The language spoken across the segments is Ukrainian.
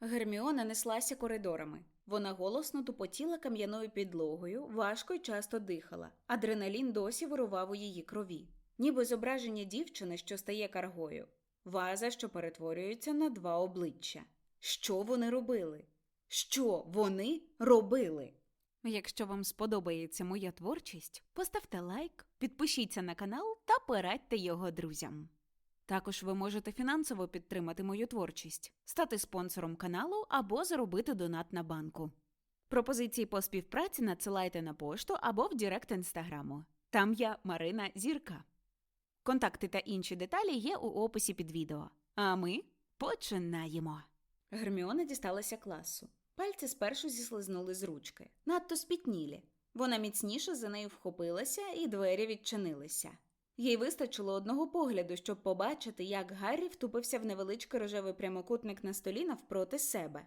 Герміона неслася коридорами. Вона голосно тупотіла кам'яною підлогою, важко й часто дихала. Адреналін досі вирував у її крові, ніби зображення дівчини, що стає каргою, ваза, що перетворюється на два обличчя. Що вони робили? Що вони робили? Якщо вам сподобається моя творчість, поставте лайк, підпишіться на канал та порадьте його друзям. Також ви можете фінансово підтримати мою творчість, стати спонсором каналу або заробити донат на банку. Пропозиції по співпраці надсилайте на пошту або в Директ інстаграму. Там я Марина Зірка. Контакти та інші деталі є у описі під відео. А ми починаємо. Герміона дісталася класу. Пальці спершу зіслизнули з ручки, надто спітнілі. Вона міцніше за нею вхопилася, і двері відчинилися. Їй вистачило одного погляду, щоб побачити, як Гаррі втупився в невеличкий рожевий прямокутник на столі навпроти себе.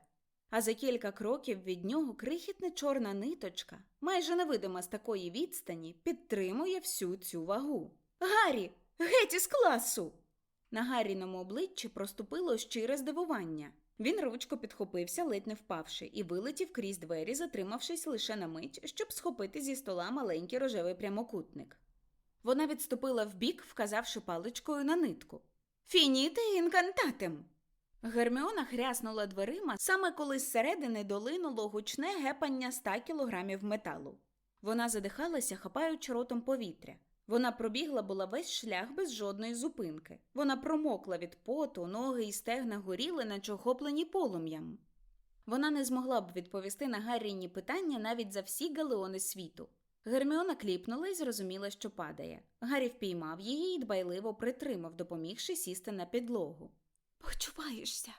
А за кілька кроків від нього крихітна чорна ниточка, майже невидима з такої відстані, підтримує всю цю вагу. Гаррі, геть із класу! На Гарріному обличчі проступило щире здивування. Він ручко підхопився, ледь не впавши, і вилетів крізь двері, затримавшись лише на мить, щоб схопити зі стола маленький рожевий прямокутник. Вона відступила вбік, вказавши паличкою на нитку. Фініте інкантатем. Герміона хряснула дверима, саме коли зсередини долинуло гучне гепання ста кілограмів металу. Вона задихалася, хапаючи ротом повітря. Вона пробігла була весь шлях без жодної зупинки. Вона промокла від поту, ноги і стегна горіли, наче охоплені полум'ям. Вона не змогла б відповісти на Гарріні питання навіть за всі галеони світу. Герміона кліпнула і зрозуміла, що падає. Гаррі впіймав її і дбайливо притримав, допомігши сісти на підлогу. Почуваєшся?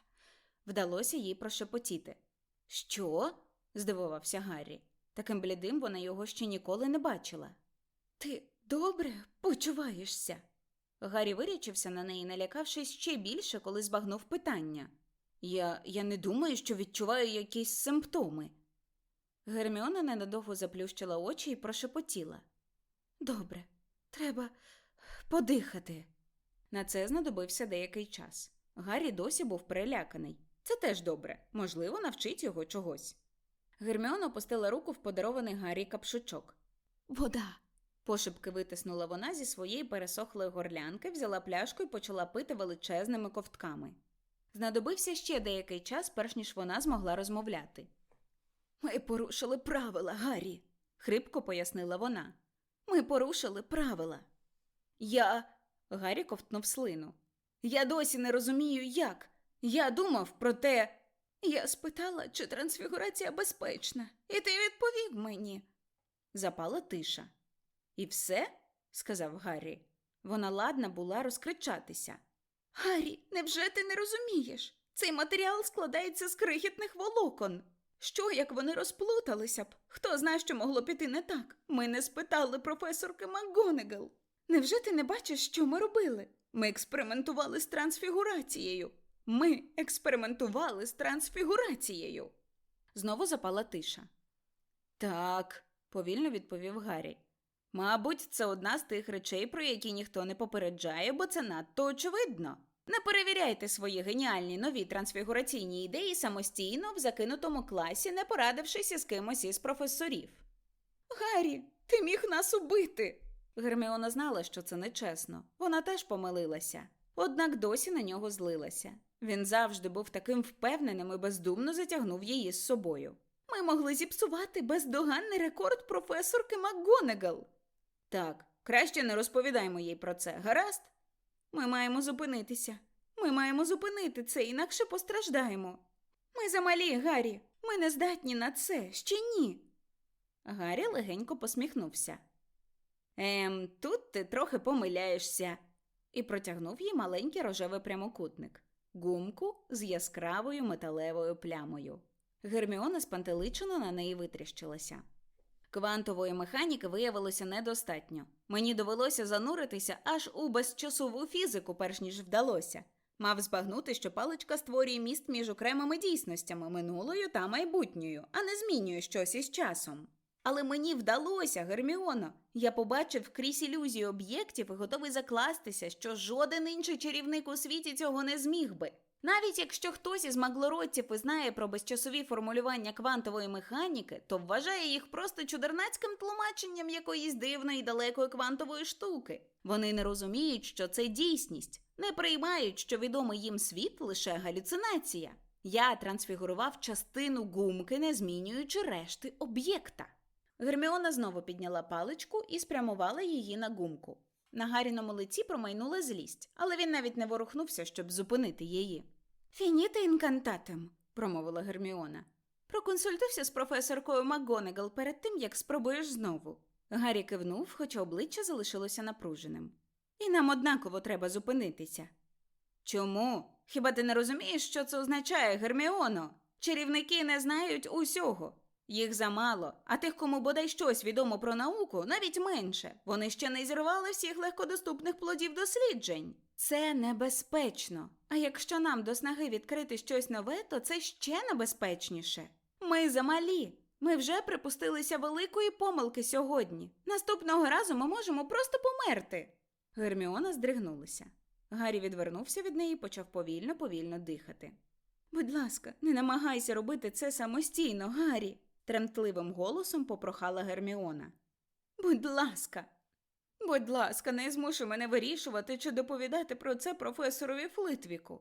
Вдалося їй прошепотіти. Що? здивувався Гаррі. Таким блідим вона його ще ніколи не бачила. Ти добре почуваєшся? Гаррі вирячився на неї, налякавшись ще більше, коли збагнув питання. Я, я не думаю, що відчуваю якісь симптоми. Герміона ненадовго заплющила очі і прошепотіла. Добре, треба подихати. На це знадобився деякий час. Гаррі досі був переляканий. Це теж добре, можливо, навчить його чогось. Герміона опустила руку в подарований Гаррі капшучок. Вода. Пошепки витиснула вона зі своєї пересохлої горлянки, взяла пляшку і почала пити величезними ковтками. Знадобився ще деякий час, перш ніж вона змогла розмовляти. Ми порушили правила, Гаррі, хрипко пояснила вона. Ми порушили правила. Я. Гаррі ковтнув слину. Я досі не розумію, як. Я думав про те. Я спитала, чи трансфігурація безпечна, і ти відповів мені. Запала тиша. І все? сказав Гаррі. Вона ладна була розкричатися. Гаррі, невже ти не розумієш? Цей матеріал складається з крихітних волокон. Що, як вони розплуталися б? Хто знає, що могло піти не так? Ми не спитали професорки МакГонегал. Невже ти не бачиш, що ми робили? Ми експериментували з трансфігурацією. Ми експериментували з трансфігурацією. Знову запала тиша. Так, повільно відповів Гаррі. Мабуть, це одна з тих речей, про які ніхто не попереджає, бо це надто очевидно. Не перевіряйте свої геніальні нові трансфігураційні ідеї самостійно в закинутому класі, не порадившись із кимось із професорів. Гаррі, ти міг нас убити. Герміона знала, що це нечесно. Вона теж помилилася, однак досі на нього злилася. Він завжди був таким впевненим і бездумно затягнув її з собою. Ми могли зіпсувати бездоганний рекорд професорки МакГонегал. Так, краще не розповідаймо їй про це, гаразд? Ми маємо зупинитися. Ми маємо зупинити це, інакше постраждаємо. Ми замалі, Гаррі. Ми не здатні на це, ще ні. Гаррі легенько посміхнувся. Ем, тут ти трохи помиляєшся, і протягнув їй маленький рожевий прямокутник, гумку з яскравою металевою плямою. Герміона спантеличено на неї витріщилася. Квантової механіки виявилося недостатньо. Мені довелося зануритися аж у безчасову фізику, перш ніж вдалося. Мав збагнути, що паличка створює міст між окремими дійсностями минулою та майбутньою, а не змінює щось із часом. Але мені вдалося, Герміоно. Я побачив крізь ілюзію об'єктів і готовий закластися, що жоден інший чарівник у світі цього не зміг би. Навіть якщо хтось із маглородців і знає про безчасові формулювання квантової механіки, то вважає їх просто чудернацьким тлумаченням якоїсь дивної далекої квантової штуки. Вони не розуміють, що це дійсність, не приймають, що відомий їм світ лише галюцинація. Я трансфігурував частину гумки, не змінюючи решти об'єкта. Герміона знову підняла паличку і спрямувала її на гумку. На Гаріному лиці промайнула злість, але він навіть не ворухнувся, щоб зупинити її. Фініте інкантатем, промовила Герміона. Проконсультуйся з професоркою МакГонагал перед тим, як спробуєш знову. Гаррі кивнув, хоча обличчя залишилося напруженим. І нам однаково треба зупинитися. Чому? Хіба ти не розумієш, що це означає, Герміоно? Чарівники не знають усього. Їх замало, а тих, кому бодай щось відомо про науку, навіть менше. Вони ще не зірвали всіх легкодоступних плодів досліджень. Це небезпечно. А якщо нам до снаги відкрити щось нове, то це ще небезпечніше. Ми замалі. Ми вже припустилися великої помилки сьогодні. Наступного разу ми можемо просто померти. Герміона здригнулася. Гаррі відвернувся від неї і почав повільно, повільно дихати. Будь ласка, не намагайся робити це самостійно, Гаррі, тремтливим голосом попрохала Герміона. Будь ласка, будь ласка, не змушуй мене вирішувати чи доповідати про це професорові Флитвіку.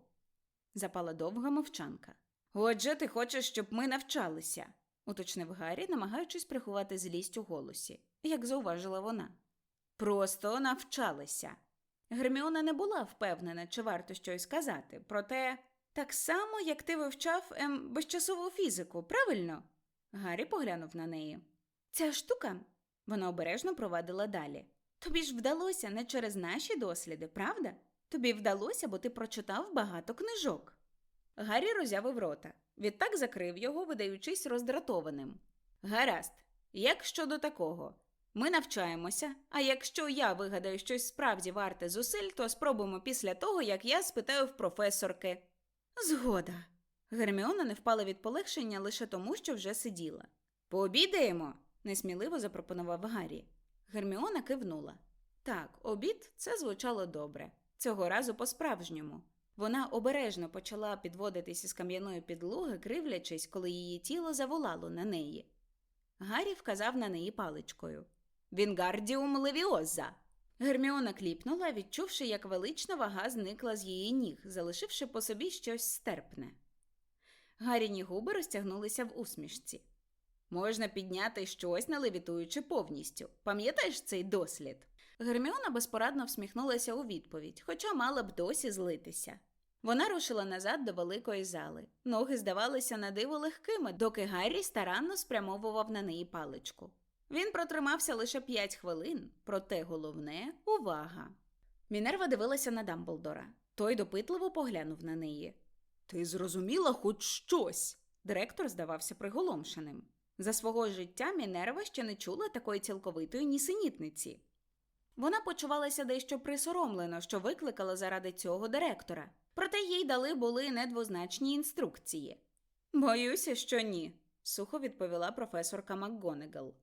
Запала довга мовчанка. Отже, ти хочеш, щоб ми навчалися, уточнив Гаррі, намагаючись приховати злість у голосі, як зауважила вона. Просто навчалися. Герміона не була впевнена, чи варто щось сказати, проте так само, як ти вивчав ем, безчасову фізику, правильно? Гаррі поглянув на неї. Ця штука, вона обережно провадила далі. Тобі ж вдалося не через наші досліди, правда? Тобі вдалося, бо ти прочитав багато книжок. Гаррі роззявив рота, відтак закрив його, видаючись роздратованим. Гаразд, як щодо такого? Ми навчаємося, а якщо я вигадаю щось справді варте зусиль, то спробуємо після того, як я спитаю в професорки. Згода. Герміона не впала від полегшення лише тому, що вже сиділа. Пообідаємо, несміливо запропонував Гаррі. Герміона кивнула. Так, обід це звучало добре, цього разу по-справжньому. Вона обережно почала підводитись із кам'яної підлоги, кривлячись, коли її тіло заволало на неї. Гаррі вказав на неї паличкою. Вінгардіум левіоза. Герміона кліпнула, відчувши, як велична вага зникла з її ніг, залишивши по собі щось стерпне. Гаріні губи розтягнулися в усмішці. Можна підняти щось, не левітуючи повністю. Пам'ятаєш цей дослід? Герміона безпорадно всміхнулася у відповідь, хоча мала б досі злитися. Вона рушила назад до великої зали. Ноги здавалися на диво легкими, доки Гаррі старанно спрямовував на неї паличку. Він протримався лише п'ять хвилин, проте головне увага. Мінерва дивилася на Дамблдора. Той допитливо поглянув на неї. Ти зрозуміла хоч щось? Директор здавався приголомшеним. За свого життя Мінерва ще не чула такої цілковитої нісенітниці. Вона почувалася дещо присоромлено, що викликала заради цього директора, проте їй дали були недвозначні інструкції. Боюся, що ні, сухо відповіла професорка МакГонагал.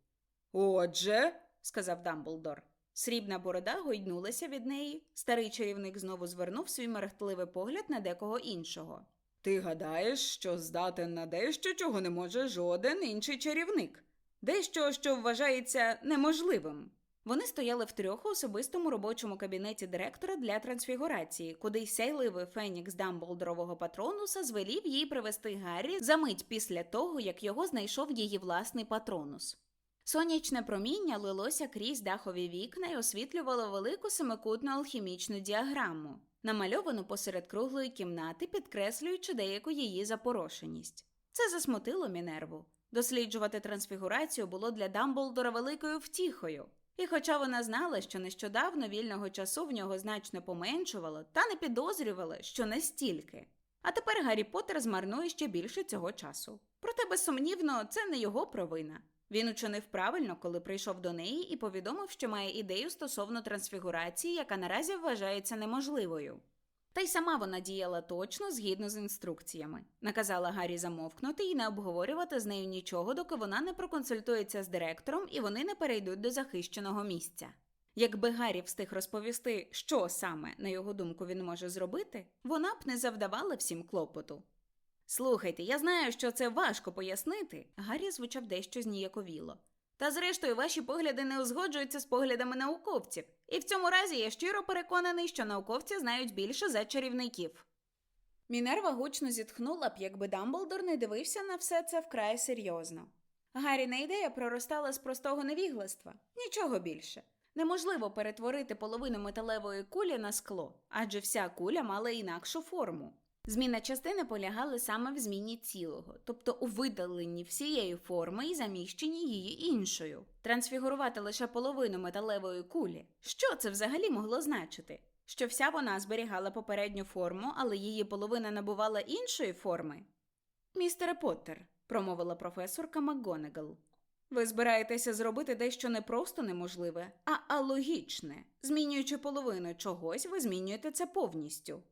Отже, сказав Дамблдор. Срібна борода гойднулася від неї. Старий чарівник знову звернув свій мерехтливий погляд на декого іншого. Ти гадаєш, що здатен на дещо, чого не може жоден інший чарівник, дещо, що вважається неможливим. Вони стояли втрьох у особистому робочому кабінеті директора для трансфігурації, куди сяйливий фенікс Дамблдорового патронуса звелів їй привести Гаррі за мить після того, як його знайшов її власний патронус. Сонячне проміння лилося крізь дахові вікна і освітлювало велику семикутну алхімічну діаграму, намальовану посеред круглої кімнати, підкреслюючи деяку її запорошеність. Це засмутило Мінерву. Досліджувати трансфігурацію було для Дамблдора великою втіхою. І хоча вона знала, що нещодавно вільного часу в нього значно поменшувало, та не підозрювала, що настільки. А тепер Гаррі Поттер змарнує ще більше цього часу. Проте, безсумнівно, це не його провина. Він учинив правильно, коли прийшов до неї і повідомив, що має ідею стосовно трансфігурації, яка наразі вважається неможливою. Та й сама вона діяла точно згідно з інструкціями. Наказала Гаррі замовкнути і не обговорювати з нею нічого, доки вона не проконсультується з директором і вони не перейдуть до захищеного місця. Якби Гаррі встиг розповісти, що саме, на його думку, він може зробити, вона б не завдавала всім клопоту. Слухайте, я знаю, що це важко пояснити. Гаррі звучав дещо зніяковіло. Та зрештою, ваші погляди не узгоджуються з поглядами науковців, і в цьому разі я щиро переконаний, що науковці знають більше за чарівників. Мінерва гучно зітхнула б, якби Дамблдор не дивився на все це вкрай серйозно. Гарріна ідея проростала з простого невігластва, нічого більше. Неможливо перетворити половину металевої кулі на скло, адже вся куля мала інакшу форму. Зміна частини полягала саме в зміні цілого, тобто у видаленні всієї форми і заміщенні її іншою. Трансфігурувати лише половину металевої кулі. Що це взагалі могло значити? Що вся вона зберігала попередню форму, але її половина набувала іншої форми? Містере Поттер, промовила професорка МакГонагал. Ви збираєтеся зробити дещо не просто неможливе, а алогічне. Змінюючи половину чогось, ви змінюєте це повністю.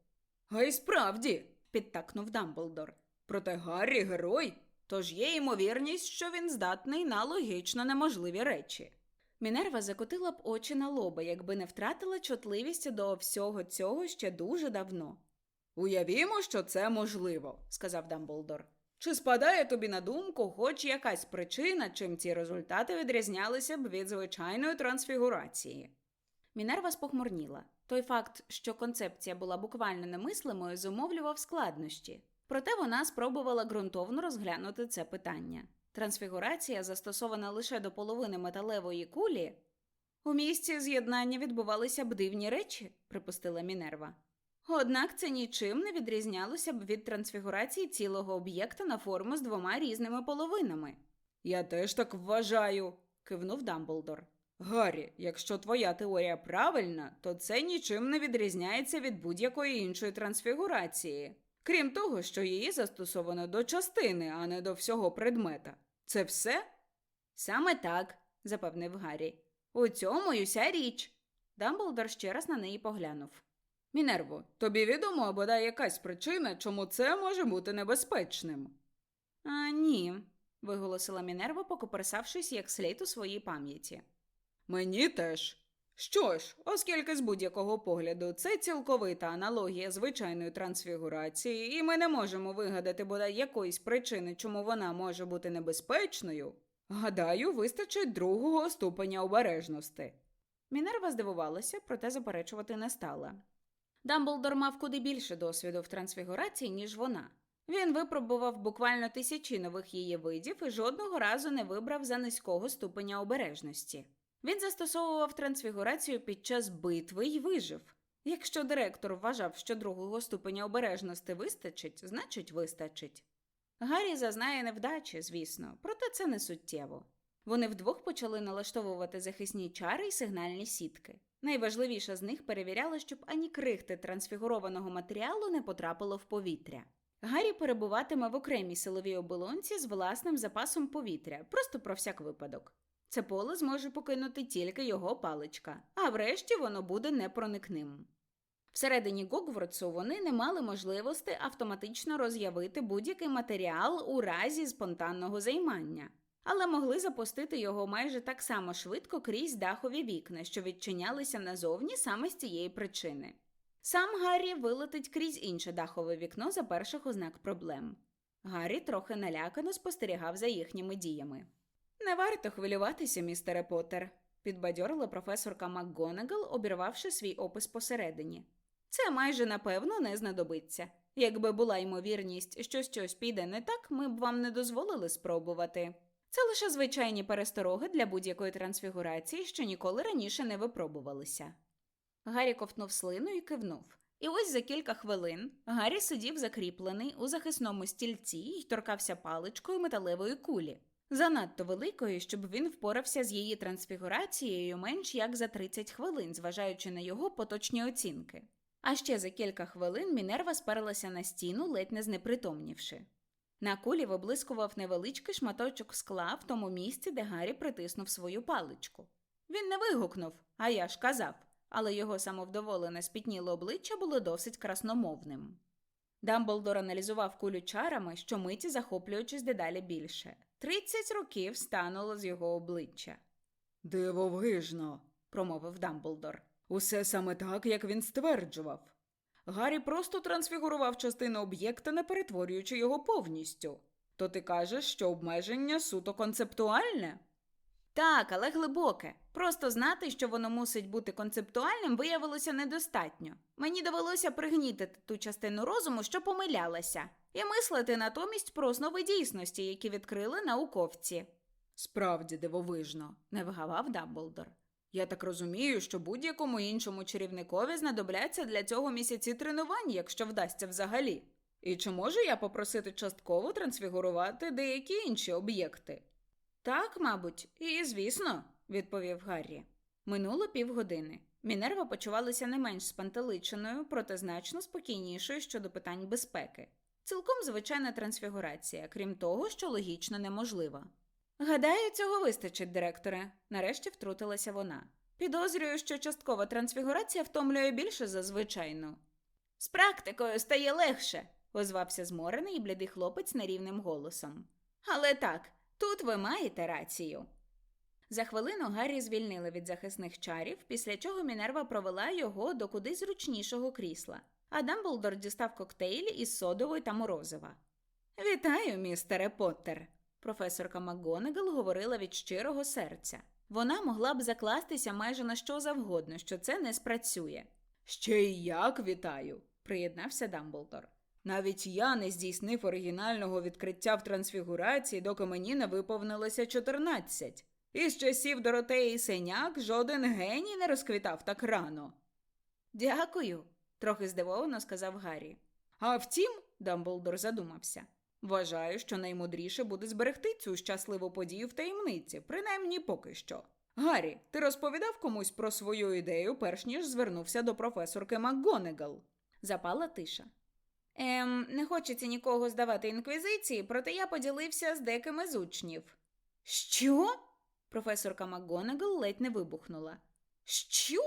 А й справді, підтакнув Дамблдор. Проте Гаррі герой, тож є ймовірність, що він здатний на логічно неможливі речі. Мінерва закотила б очі на лоба, якби не втратила чутливість до всього цього ще дуже давно. Уявімо, що це можливо, сказав Дамблдор. Чи спадає тобі на думку хоч якась причина, чим ці результати відрізнялися б від звичайної трансфігурації? Мінерва спохмурніла. Той факт, що концепція була буквально немислимою, зумовлював складнощі. Проте вона спробувала ґрунтовно розглянути це питання. Трансфігурація, застосована лише до половини металевої кулі. У місці з'єднання відбувалися б дивні речі, припустила Мінерва. Однак це нічим не відрізнялося б від трансфігурації цілого об'єкта на форму з двома різними половинами. Я теж так вважаю, кивнув Дамблдор. Гаррі, якщо твоя теорія правильна, то це нічим не відрізняється від будь-якої іншої трансфігурації. Крім того, що її застосовано до частини, а не до всього предмета. Це все? Саме так, запевнив Гаррі. У цьому й уся річ. Дамблдор ще раз на неї поглянув. Мінерво, тобі відомо бодай якась причина, чому це може бути небезпечним? А ні, виголосила Мінерва, покоперсавшись як слід у своїй пам'яті. Мені теж. Що ж, оскільки з будь-якого погляду це цілковита аналогія звичайної трансфігурації, і ми не можемо вигадати бодай якоїсь причини, чому вона може бути небезпечною, гадаю, вистачить другого ступеня обережності. Мінерва здивувалася, проте заперечувати не стала. Дамблдор мав куди більше досвіду в трансфігурації, ніж вона. Він випробував буквально тисячі нових її видів і жодного разу не вибрав за низького ступеня обережності. Він застосовував трансфігурацію під час битви й вижив. Якщо директор вважав, що другого ступеня обережності вистачить, значить вистачить. Гаррі зазнає невдачі, звісно, проте це не суттєво. Вони вдвох почали налаштовувати захисні чари й сигнальні сітки. Найважливіше з них перевіряла, щоб ані крихти трансфігурованого матеріалу не потрапило в повітря. Гаррі перебуватиме в окремій силовій оболонці з власним запасом повітря, просто про всяк випадок. Це поле зможе покинути тільки його паличка, а врешті воно буде непроникним. Всередині Гогвардсу вони не мали можливості автоматично роз'явити будь-який матеріал у разі спонтанного займання, але могли запустити його майже так само швидко крізь дахові вікна, що відчинялися назовні саме з цієї причини. Сам Гаррі вилетить крізь інше дахове вікно за перших ознак проблем. Гаррі трохи налякано спостерігав за їхніми діями. Не варто хвилюватися, містере Поттер», – підбадьорила професорка МакГонагал, обірвавши свій опис посередині. Це майже напевно не знадобиться. Якби була ймовірність, що щось піде не так, ми б вам не дозволили спробувати. Це лише звичайні перестороги для будь-якої трансфігурації, що ніколи раніше не випробувалися. Гаррі ковтнув слину і кивнув. І ось за кілька хвилин Гаррі сидів закріплений у захисному стільці і торкався паличкою металевої кулі, занадто великою, щоб він впорався з її трансфігурацією менш як за 30 хвилин, зважаючи на його поточні оцінки. А ще за кілька хвилин Мінерва сперлася на стіну, ледь не знепритомнівши. На кулі виблискував невеличкий шматочок скла в тому місці, де Гаррі притиснув свою паличку. Він не вигукнув, а я ж казав, але його самовдоволене спітніле обличчя було досить красномовним. Дамблдор аналізував кулю чарами, щомиті захоплюючись дедалі більше. Тридцять років стануло з його обличчя. Дивовижно, промовив Дамблдор. Усе саме так, як він стверджував. Гаррі просто трансфігурував частину об'єкта, не перетворюючи його повністю. То ти кажеш, що обмеження суто концептуальне? Так, але глибоке. Просто знати, що воно мусить бути концептуальним, виявилося недостатньо. Мені довелося пригнітити ту частину розуму, що помилялася, і мислити натомість про основи дійсності, які відкрили науковці. Справді дивовижно. Не вгавав Дамблдор. Я так розумію, що будь-якому іншому чарівникові знадобляться для цього місяці тренувань, якщо вдасться взагалі. І чи можу я попросити частково трансфігурувати деякі інші об'єкти? Так, мабуть, і звісно, відповів Гаррі. Минуло півгодини. Мінерва почувалася не менш спантеличеною, проте значно спокійнішою щодо питань безпеки. Цілком звичайна трансфігурація, крім того, що логічно неможлива. Гадаю, цього вистачить, директоре, нарешті втрутилася вона. Підозрюю, що часткова трансфігурація втомлює більше за звичайну. З практикою стає легше, озвався зморений і блідий хлопець нерівним голосом. Але так, тут ви маєте рацію. За хвилину Гаррі звільнили від захисних чарів, після чого Мінерва провела його до куди зручнішого крісла, а Дамблдор дістав коктейлі із содової та морозива. Вітаю, містере Поттер!» Професорка МакГонагал говорила від щирого серця. Вона могла б закластися майже на що завгодно, що це не спрацює. Ще й як вітаю. Приєднався Дамблдор. Навіть я не здійснив оригінального відкриття в трансфігурації, доки мені не виповнилося 14. Із часів Доротеї Сеняк жоден геній не розквітав так рано. Дякую, трохи здивовано сказав Гаррі. А втім, Дамблдор задумався. Вважаю, що наймудріше буде зберегти цю щасливу подію в таємниці, принаймні поки що. Гаррі, ти розповідав комусь про свою ідею, перш ніж звернувся до професорки МакГонегал? Запала тиша. Ем, не хочеться нікого здавати інквізиції, проте я поділився з декими з учнів. Що? Професорка МакГонагал ледь не вибухнула. Що?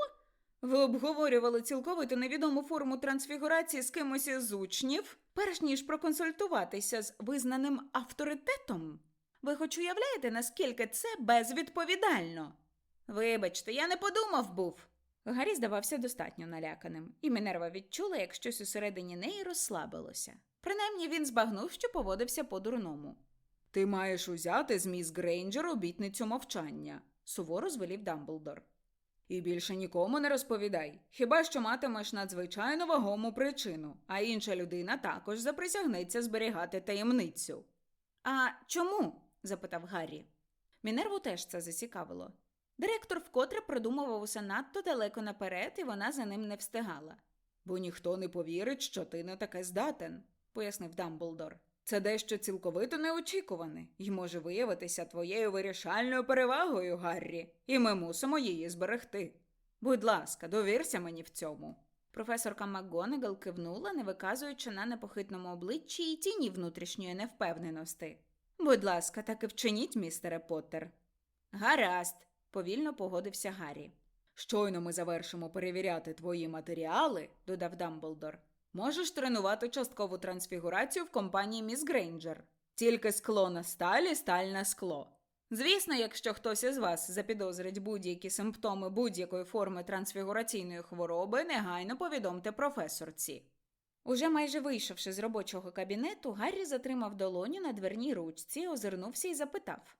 Ви обговорювали цілковито невідому форму трансфігурації з кимось із учнів, перш ніж проконсультуватися з визнаним авторитетом? Ви хоч уявляєте, наскільки це безвідповідально? Вибачте, я не подумав був. Гаррі здавався достатньо наляканим, і Мінерва відчула, як щось усередині неї розслабилося. Принаймні він збагнув, що поводився по-дурному. Ти маєш узяти з міс Грейнджер обітницю мовчання, суворо звелів Дамблдор. І більше нікому не розповідай, хіба що матимеш надзвичайно вагому причину, а інша людина також заприсягнеться зберігати таємницю. А чому? запитав Гаррі. Мінерву теж це зацікавило. Директор вкотре продумував усе надто далеко наперед, і вона за ним не встигала. Бо ніхто не повірить, що ти не таке здатен, пояснив Дамблдор. Це дещо цілковито неочікуване і може виявитися твоєю вирішальною перевагою, Гаррі, і ми мусимо її зберегти. Будь ласка, довірся мені в цьому. Професорка МакГонагал кивнула, не виказуючи на непохитному обличчі і тіні внутрішньої невпевненості. Будь ласка, так і вчиніть, містере Поттер. Гаразд, повільно погодився Гаррі. Щойно ми завершимо перевіряти твої матеріали, додав Дамблдор. Можеш тренувати часткову трансфігурацію в компанії Міс Грейнджер. Тільки скло на сталі, сталь на скло. Звісно, якщо хтось із вас запідозрить будь-які симптоми будь-якої форми трансфігураційної хвороби, негайно повідомте професорці. Уже майже вийшовши з робочого кабінету, Гаррі затримав долоню на дверній ручці, озирнувся і запитав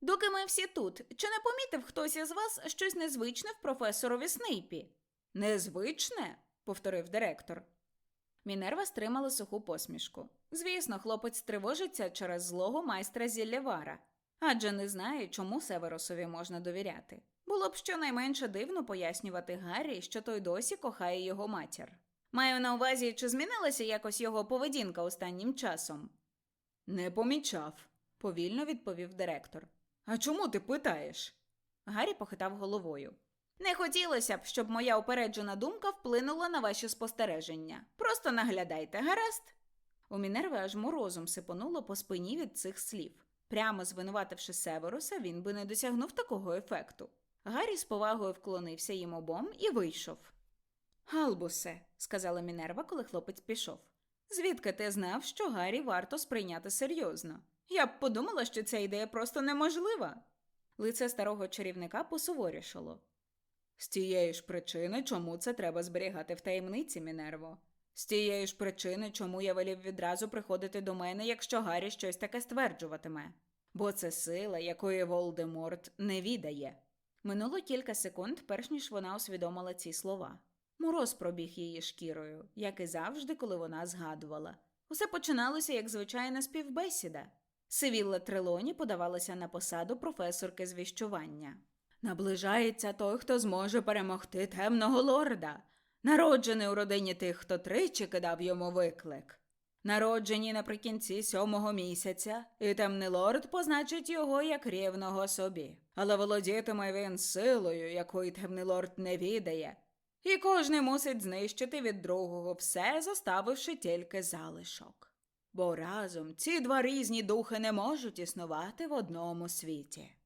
Доки ми всі тут, чи не помітив хтось із вас щось незвичне в професорові Снейпі? Незвичне? повторив директор. Мінерва стримала суху посмішку. Звісно, хлопець тривожиться через злого майстра Зіллєвара, адже не знає, чому Северосові можна довіряти. Було б щонайменше дивно пояснювати Гаррі, що той досі кохає його матір. Маю на увазі, чи змінилася якось його поведінка останнім часом? Не помічав, повільно відповів директор. А чому ти питаєш? Гаррі похитав головою. Не хотілося б, щоб моя упереджена думка вплинула на ваші спостереження. Просто наглядайте, гаразд. У Мінерви аж морозом сипонуло по спині від цих слів. Прямо звинувативши Северуса, він би не досягнув такого ефекту. Гаррі з повагою вклонився їм обом і вийшов. Галбусе, сказала Мінерва, коли хлопець пішов. Звідки ти знав, що Гаррі варто сприйняти серйозно? Я б подумала, що ця ідея просто неможлива. Лице старого чарівника посуворішало. З тієї ж причини, чому це треба зберігати в таємниці, Мінерво. З тієї ж причини, чому я велів відразу приходити до мене, якщо Гаррі щось таке стверджуватиме. Бо це сила, якої Волдеморт не відає. Минуло кілька секунд, перш ніж вона усвідомила ці слова. Мороз пробіг її шкірою, як і завжди, коли вона згадувала. Усе починалося як звичайна співбесіда. Сивілла Трелоні подавалася на посаду професорки з віщування. Наближається той, хто зможе перемогти темного лорда, народжений у родині тих, хто тричі кидав йому виклик. Народжені наприкінці сьомого місяця, і темний лорд позначить його як рівного собі. Але володітиме він силою, якої темний лорд не відає, і кожний мусить знищити від другого все, зоставивши тільки залишок. Бо разом ці два різні духи не можуть існувати в одному світі.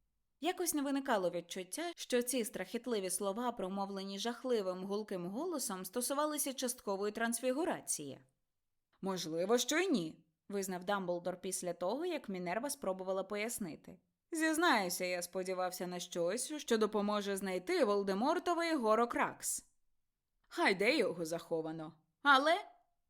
Якось не виникало відчуття, що ці страхітливі слова, промовлені жахливим гулким голосом, стосувалися часткової трансфігурації. Можливо, що й ні. визнав Дамблдор після того, як Мінерва спробувала пояснити. Зізнаюся, я сподівався на щось, що допоможе знайти Волдемортовий горокракс. Хай де його заховано. Але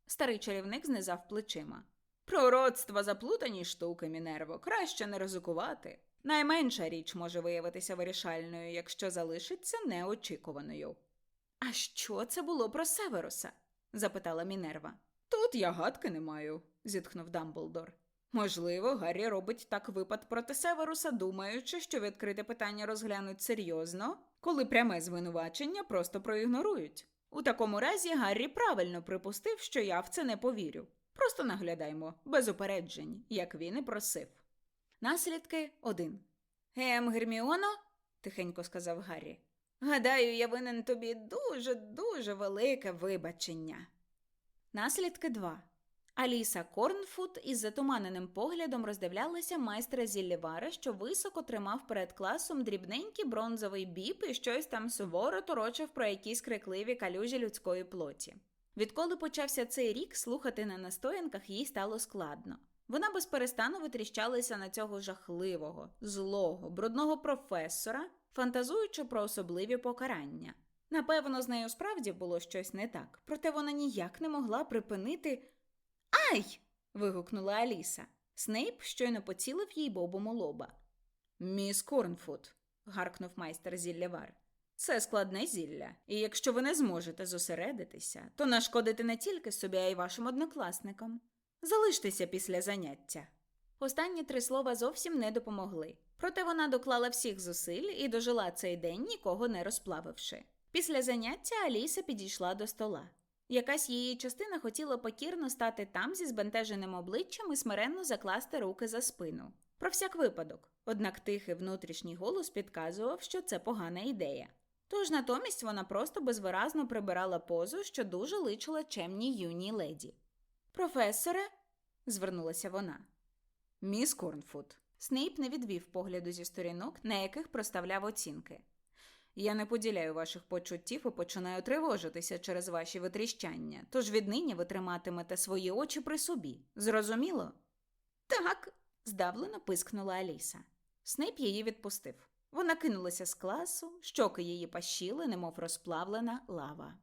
старий чарівник знизав плечима. Пророцтва заплутані штуки, Мінерво, краще не ризикувати. Найменша річ може виявитися вирішальною, якщо залишиться неочікуваною. А що це було про Северуса? запитала Мінерва. Тут я гадки не маю, зітхнув Дамблдор. Можливо, Гаррі робить так випад проти Северуса, думаючи, що відкрите питання розглянуть серйозно, коли пряме звинувачення просто проігнорують. У такому разі Гаррі правильно припустив, що я в це не повірю. Просто наглядаймо, без упереджень, як він і просив. Наслідки один. Ем, Герміоно, тихенько сказав Гаррі. Гадаю, я винен тобі дуже, дуже велике вибачення. Наслідки два. Аліса Корнфут із затуманеним поглядом роздивлялася майстра зіллєвара, що високо тримав перед класом дрібненький бронзовий біп і щось там суворо торочив про якісь крикливі калюжі людської плоті. Відколи почався цей рік, слухати на настоянках їй стало складно. Вона безперестану витріщалася на цього жахливого, злого, брудного професора, фантазуючи про особливі покарання. Напевно, з нею справді було щось не так, проте вона ніяк не могла припинити. Ай! вигукнула Аліса. Снейп щойно поцілив їй бобом у лоба. Міс Корнфут, гаркнув майстер зіллявар. Це складне зілля, і якщо ви не зможете зосередитися, то нашкодите не тільки собі, а й вашим однокласникам. Залиштеся після заняття. Останні три слова зовсім не допомогли. Проте вона доклала всіх зусиль і дожила цей день, нікого не розплавивши. Після заняття Аліса підійшла до стола. Якась її частина хотіла покірно стати там зі збентеженим обличчям і смиренно закласти руки за спину. Про всяк випадок. Однак тихий внутрішній голос підказував, що це погана ідея. Тож натомість вона просто безвиразно прибирала позу, що дуже личила чемній юній леді. Професоре, звернулася вона. Міс Корнфут, Снейп не відвів погляду зі сторінок, на яких проставляв оцінки. я не поділяю ваших почуттів і починаю тривожитися через ваші витріщання, тож віднині ви триматимете свої очі при собі. Зрозуміло? Так, здавлено пискнула Аліса. Снейп її відпустив. Вона кинулася з класу, щоки її пащили, немов розплавлена лава.